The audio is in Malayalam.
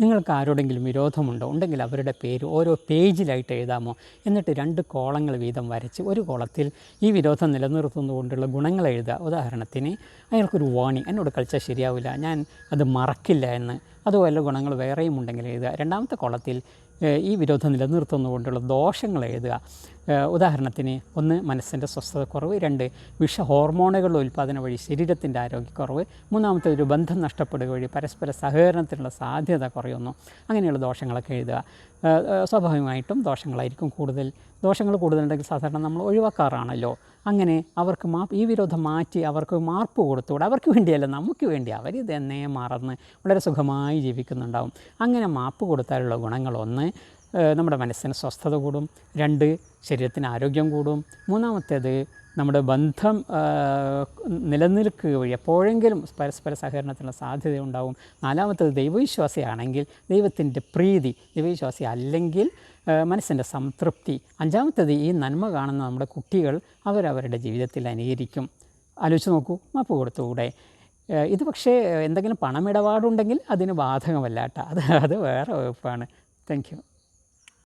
നിങ്ങൾക്ക് ആരോടെങ്കിലും വിരോധമുണ്ടോ? ഉണ്ടെങ്കിൽ അവരുടെ പേര് ഓരോ പേജിലായിട്ട് എഴുതാമോ? എന്നിട്ട് രണ്ട് കോളങ്ങൾ വീതം വരച്ച് ഒരു കോളത്തിൽ ഈ വിരോധം നിലനിർത്തുന്നതുകൊണ്ടുള്ള ഗുണങ്ങൾ എഴുതുക. ഉദാഹരണത്തിന് അയാൾക്കൊരു വാണി എന്നോട് കളിച്ചാൽ ശരിയാവില്ല. ഞാൻ അത് മറക്കില്ല എന്ന് അതുപോലെ ഗുണങ്ങൾ വേറെയും ഉണ്ടെങ്കിൽ എഴുതുക. രണ്ടാമത്തെ കോളത്തിൽ ഈ വിരോധം നിലനിർത്തുന്നതുകൊണ്ടുള്ള ദോഷങ്ങൾ എഴുതുക. ഉദാഹരണത്തിന് ഒന്ന് മനസ്സിന്റെ സ്വസ്ഥതക്കുറവ് രണ്ട് വിഷ ഹോർമോണുകളുടെ ഉൽപ്പാദനം വഴി ശരീരത്തിന്റെ ആരോഗ്യക്കുറവ് മൂന്നാമത്തെ ഒരു ബന്ധം നഷ്ടപ്പെടുക വഴി പരസ്പര സഹകരണത്തിനുള്ള സാധ്യത കുറയുന്നു. അങ്ങനെയുള്ള ദോഷങ്ങളൊക്കെ എഴുതുക. സ്വാഭാവികമായിട്ടും ദോഷങ്ങളായിരിക്കും കൂടുതൽ. ദോഷങ്ങൾ കൂടുതലുണ്ടെങ്കിൽ സാധാരണ നമ്മൾ ഒഴിവാക്കാറാണല്ലോ. അങ്ങനെ അവർക്ക് മാ ഈ വിരോധം മാറ്റി അവർക്ക് മാർപ്പ് കൊടുത്തുകൂടെ? അവർക്ക് വേണ്ടിയല്ല നമുക്ക് വേണ്ടി അവർ ഇതെന്നെ മറന്ന് വളരെ സുഖമായി ജീവിക്കുന്നുണ്ടാവും. അങ്ങനെ മാപ്പ് കൊടുത്താലുള്ള ഗുണങ്ങളൊന്ന് നമ്മുടെ മനസ്സിന് സ്വസ്ഥത കൂടും. രണ്ട് ശരീരത്തിന് ആരോഗ്യം കൂടും. മൂന്നാമത്തേത് നമ്മുടെ ബന്ധം നിലനിൽക്കുക വഴി എപ്പോഴെങ്കിലും പരസ്പര സഹകരണത്തിനുള്ള സാധ്യത ഉണ്ടാവും. നാലാമത്തേത് ദൈവവിശ്വാസിയാണെങ്കിൽ ദൈവത്തിന്റെ പ്രീതി ദൈവവിശ്വാസി അല്ലെങ്കിൽ മനസ്സിന്റെ സംതൃപ്തി. അഞ്ചാമത്തേത് ഈ നന്മ കാണുന്ന നമ്മുടെ കുട്ടികൾ അവരവരുടെ ജീവിതത്തിൽ അനുകരിക്കും. ആലോചിച്ച് നോക്കൂ മാപ്പ് കൊടുത്തുകൂടെ ഇത് പക്ഷേ എന്തെങ്കിലും പണമിടപാടുണ്ടെങ്കിൽ അതിന് ബാധകമല്ല കേട്ടോ. അത് അത് വേറെ വകുപ്പാണ്. Thank you.